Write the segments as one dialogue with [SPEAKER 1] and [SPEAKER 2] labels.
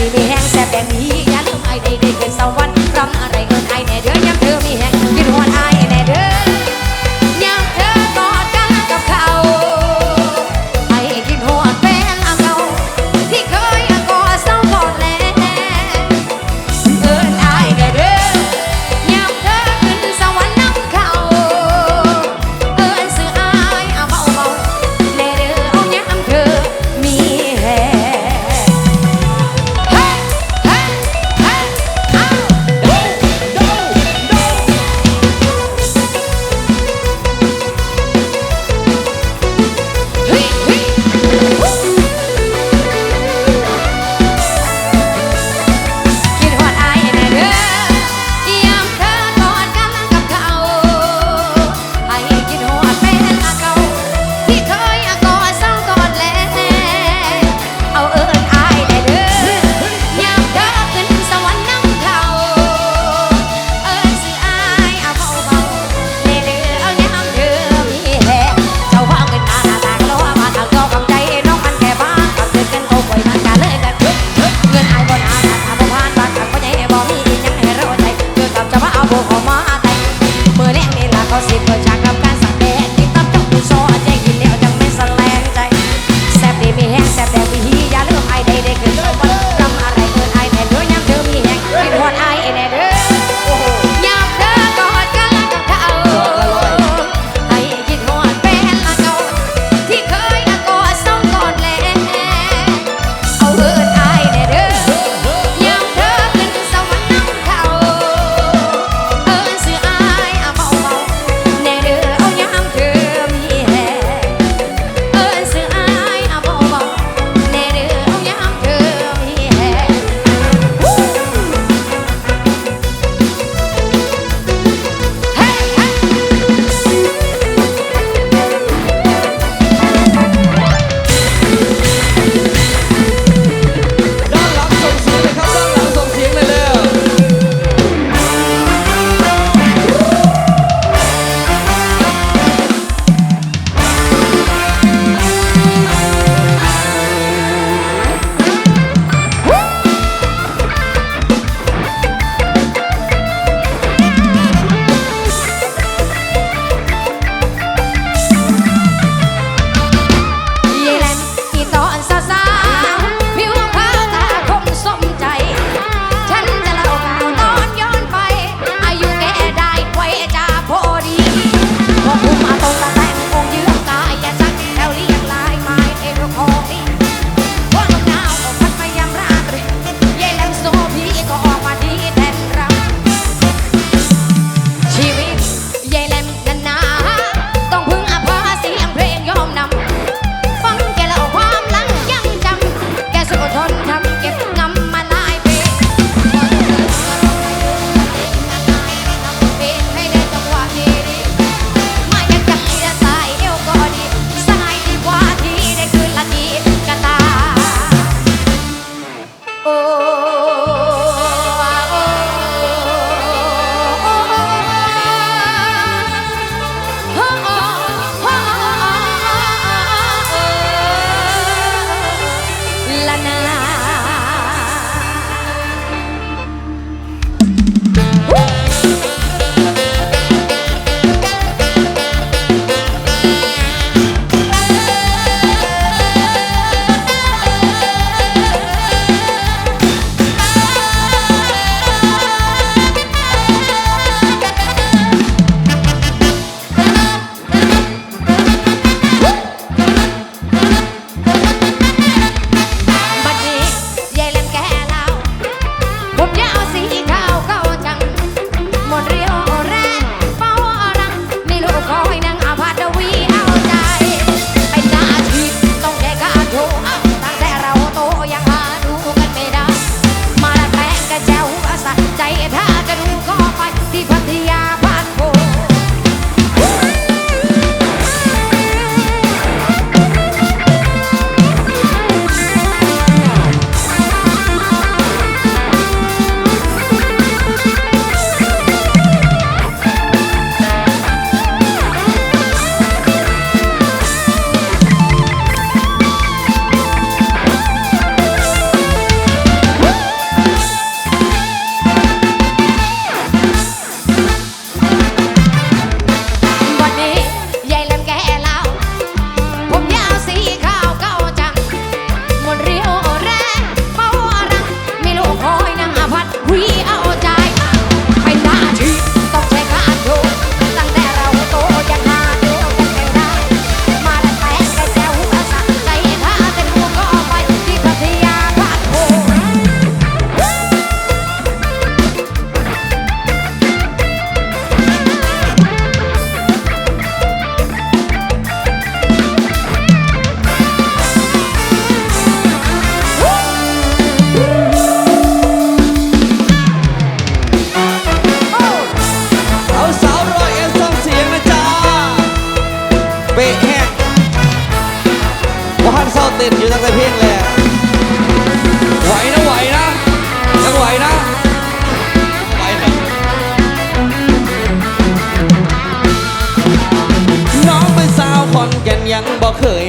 [SPEAKER 1] ดีมีแห้งแซ่บแดงนี้อย่าลืมไอเด้กเด็กเกินสวรรค์รำอะไรคนไทย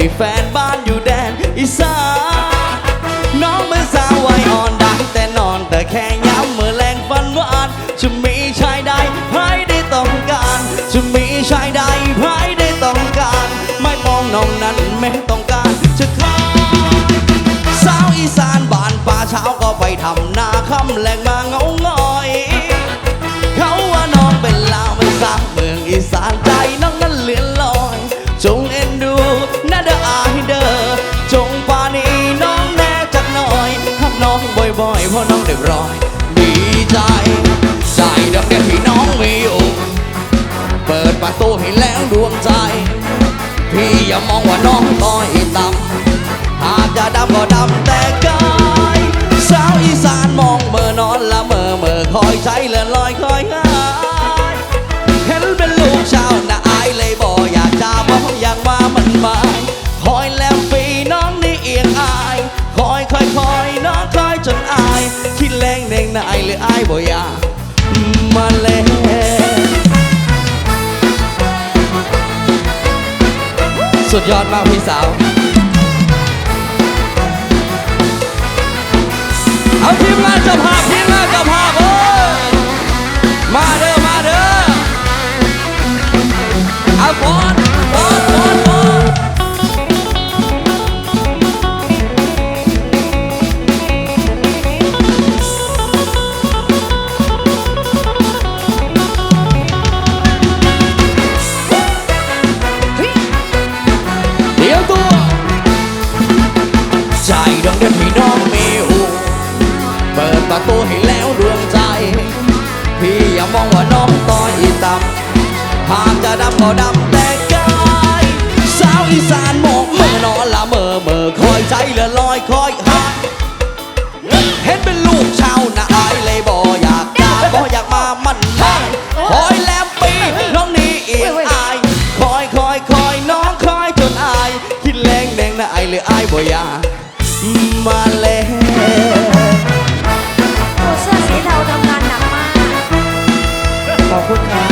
[SPEAKER 1] มีแฟนบ้านอยู่แดนอีสาน บ่อยเพราะน้องเดือดร้อนดีใจใจดอำแดงพี่น้องมีอยู่เปิดประตูให้แล้วดวงใจ พี่อย่ามองว่าน้องต่อย บ่อยามาแล้วสุดยอดมากพี่สาว เอาทีมงานจับภาพทีมงานจับภาพโอ้มาเลย ดำหากจะดำก็ดำแต่กายสาวอีสานหมอกเมื่อนอนละเมอเมอคอยใจละลอยคอยหักเห็นเป็นลูกชาวนาอายเลยบ่อยากตาบ่อยากมามันทายคอยแลมปีน้องนี้อีอายคอยคอยคอยน้องคอยจนอาย คิดแรงแดงนาอาย
[SPEAKER 2] เลยอายบ่อยากมาเล้วขอบคุณครับ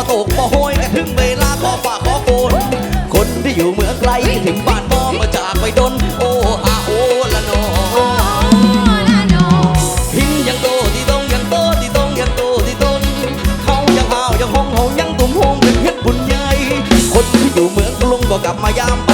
[SPEAKER 2] บ่ตกบ่โหยกระ
[SPEAKER 1] ถึงเวลาขอฝากขอโอนคนที่อยู่เมืองไกลถึงบ้านบ่มาจากไปดนโออาโอละนอหินยังโตที่ต้องยังโตที่ต้องยังโตที่ต้นเขายังเฮายังห้องยังตุ่มโฮเป็นเพชรบุญใหญ่คนที่อยู่เมืองกรุงบ่ก
[SPEAKER 2] ลั
[SPEAKER 1] บมายาม